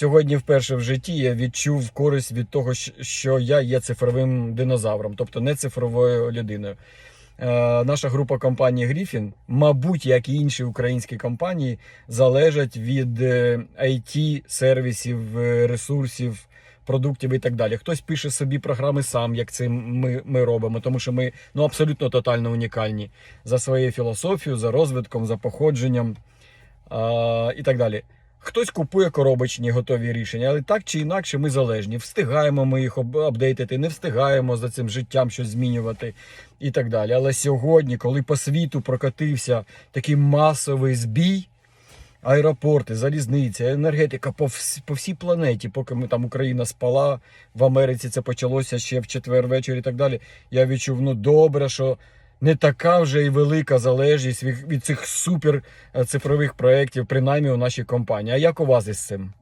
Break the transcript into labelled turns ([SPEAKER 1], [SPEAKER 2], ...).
[SPEAKER 1] сьогодні вперше в житті я відчув користь від того, що я є цифровим динозавром, тобто не цифровою людиною. Е, наша група компанії Гріфін, мабуть, як і інші українські компанії, залежать від it сервісів, е, ресурсів, продуктів і так далі. Хтось пише собі програми сам, як це ми, ми робимо, тому що ми ну, абсолютно тотально унікальні за своєю філософією, за розвитком, за походженням а, і так далі. Хтось купує коробочні готові рішення, але так чи інакше ми залежні. Встигаємо ми їх апдейтити, не встигаємо за цим життям щось змінювати і так далі. Але сьогодні, коли по світу прокотився такий масовий збій, аеропорти, залізниця, енергетика по, вс- по всій планеті, поки ми там Україна спала, в Америці це почалося ще в четвер вечір і так далі. Я відчув, ну добре, що не така вже і велика залежність від, цих супер е, цифрових проєктів, принаймні у нашій компанії. А як у вас із цим?